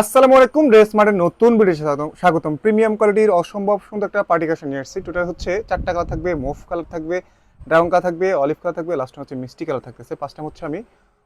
আসসালামু আলাইকুম ড্রেস মার্টের নতুন ভিডিও স্বাগতম। প্রিমিয়াম কোয়ালিটির অসম্ভব সুন্দর একটা পার্টি কাশন নিয়ে আসছি। টোটাল হচ্ছে চারটা কালার থাকবে মুভ কালার থাকবে, ব্রাউন কালার থাকবে, অলিভ কালার থাকবে লাস্টে হচ্ছে মিষ্টি কালার থাকতেছে। পাঁচটা হচ্ছে আমি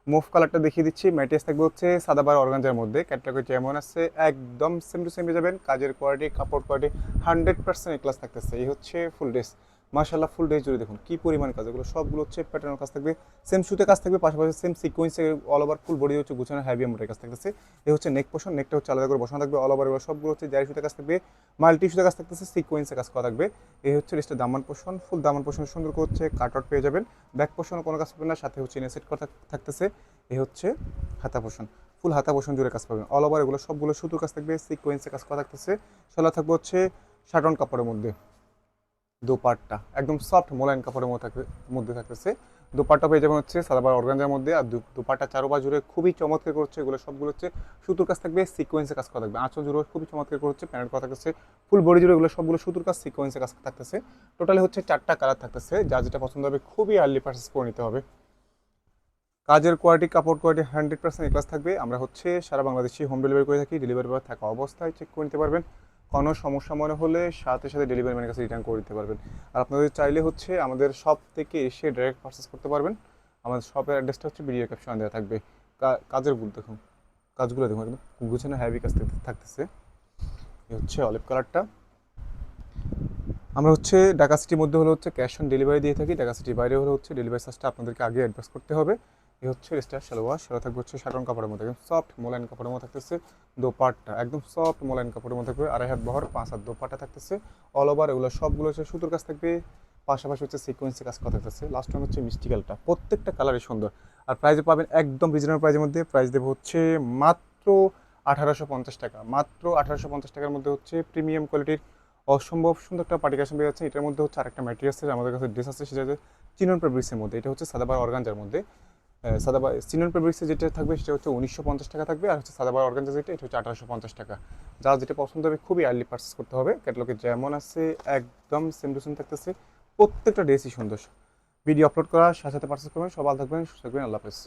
মুভ কালারটা দেখিয়ে দিচ্ছি। ম্যাটেরিয়ালস থাকবে হচ্ছে সাদাবার অর্গানজার মধ্যে। ক্যাটাগরি যেমন আছে, একদম সেম টু সেম যাবেন। কাজের কোয়ালিটি কাপড় কোয়ালিটি হান্ড্রেড পার্সেন্ট ক্লাস থাকতেছে। এই হচ্ছে ফুল ড্রেস মাশাল্লাহ ফুল ড্রেস জুড়ে দেখুন, কি পরিমাণ কাজ, এগুলো সবগুলো হচ্ছে প্যাটার্নের কাজ থাকবে সেম সুতে কাজ থাকবে, পাশাপাশি সেম সিকোয়েন্সে অল ওভার ফুল বডি হচ্ছে গুছানো হ্যাভি এমব্রয়ডারি কাজ থাকতেছে। এই হচ্ছে নেক পোর্শন নেকটা হচ্ছে আলাদা করে বসানো থাকবে অল ওভার এগুলো সবগুলো হচ্ছে জারি সুতে কাজ থাকবে মাল্টি সুতে কাজ থাকতেছে সিকোয়েন্সে কাজ করা থাকবে। এই হচ্ছে রেস্টের দামান পোর্শন ফুল দামান পোর্শন সুন্দর করে হচ্ছে কাট আউট পেয়ে যাবেন। ব্যাক পোর্শনও কোনো কাজ পাবেন না, সাথে হচ্ছে সেট করা থাকতেছে এই হচ্ছে হাতা পোর্শন ফুল হাতা পোর্শন জুড়ে কাজ পাবেন। অল ওভার এগুলো সবগুলো সুতোর কাজ থাকবে সিকোয়েন্সে কাজ করা থাকতেছে। সেলা থাকবে হচ্ছে শাটন কাপড়ের মধ্যে। দোপাট্টা, একদম সফট মোলায়েন কাপড়ের মধ্যে থাকবে, মধ্যে থাকতেছে। দোপাট্টা পেয়ে যাবেন হচ্ছে সাদাবার অর্গানজার মধ্যে, আর দোপাট্টা চারোপা জুড়ে খুবই চমৎকার করছে এগুলো, সবগুলো হচ্ছে সুতোর কাজ থাকবে সিকোয়েন্সে কাজ করা থাকবে। আঁচল জুড়ে খুবই চমৎকার করছে, প্যানেল করা থাকতেছে, ফুল বডি জুড়ে এগুলো, সবগুলো সুতোর কাজ সিকোয়েন্সে কাজ থাকতেছে। টোটালি হচ্ছে চারটা কালার থাকতেছে, যা যেটা পছন্দ হবে খুবই আর্লি পারচেস করে নিতে হবে। কাজের কোয়ালিটি কাপড় কোয়ালিটি হান্ড্রেড পার্সেন্ট ক্লাস থাকবে। আমরা হচ্ছে সারা বাংলাদেশে হোম ডেলিভারি করে থাকি ডেলিভারি বয় থাকা অবস্থায় চেক করে নিতে পারবেন। কোনো সমস্যা মনে হলে সাথে সাথে ডেলিভারি ম্যানের কাছে রিটার্ন করে দিতে পারবেন। আর আপনাদের চাইলে হচ্ছে আমাদের শপ থেকে এসে ডাইরেক্ট পারচেস করতে পারবেন। আমাদের শপের অ্যাড্রেসটা হচ্ছে ভিডিও ক্যাপশন দেওয়া থাকবে। কাজেরগুলো দেখুন। কাজগুলো দেখুন, একদম গুছানো হ্যাভি কাজ থাক- থাকতেছে। এই হচ্ছে অলিভ কালারটা আমরা হচ্ছে ঢাকা সিটির মধ্যে হলে হচ্ছে ক্যাশ অন ডেলিভারি দিয়ে থাকি। ঢাকা সিটির বাইরে হলে হচ্ছে ডেলিভারি চার্জটা আপনাদেরকে আগে অ্যাডভান্স করতে হবে। এই হচ্ছে রেস্টার সালোয়ার সালোয়ার থাকবে হচ্ছে সাটন কাপড়ের মধ্যে। একদম সফট মোলাইন কাপড়ের মধ্যে থাকতেছে দোপাট্টা। একদম সফট মোলাইন কাপড়ের মধ্যে থাকবে আড়াই হাত বহর, পাঁচ হাত দোপাট্টা থাকতেছে। অল ওভার এগুলো সবগুলো হচ্ছে সুতোর কাজ থাকবে। পাশাপাশি হচ্ছে সিকোয়েন্সে কাজ করা থাকতেছে। লাস্ট ওয়ান হচ্ছে মিষ্টি কালারটা প্রত্যেকটা কালারই সুন্দর। আর প্রাইজে পাবেন একদম রিজনেবল প্রাইজের মধ্যে। প্রাইস দেবো হচ্ছে মাত্র আঠারোশো পঞ্চাশ টাকা। মাত্র আঠারোশো পঞ্চাশ টাকার মধ্যে হচ্ছে প্রিমিয়াম কোয়ালিটির অসম্ভব সুন্দর একটা পার্টিকাশন পেয়ে যাচ্ছে এটার মধ্যে হচ্ছে আরেকটা ম্যাটেরিয়ালস আছে, আমাদের কাছে ড্রেস আছে, সেটা হচ্ছে চিনন ফেব্রিক্সের মধ্যে। এটা হচ্ছে সাদাবার অর্গানজার মধ্যে। আহ, সাদাবার চিনন ফেব্রিক্সে যেটা থাকবে সেটা হচ্ছে উনিশশো পঞ্চাশ টাকা থাকবে আর হচ্ছে সাদাবার অর্গানজা যেটা এটা হচ্ছে আঠারোশো পঞ্চাশ টাকা। যার যেটা পছন্দ হবে খুবই আর্লি পারচেস করতে হবে। ক্যাটালগে যেমন আছে একদম সেম টু সেম থাকতেছে। প্রত্যেকটা ড্রেসই সুন্দর। ভিডিও আপলোড করার সাথে সাথে পারচেস করবেন। সবাই থাকবেন সুস্থ থাকবেন। আল্লাহ হাফেজ।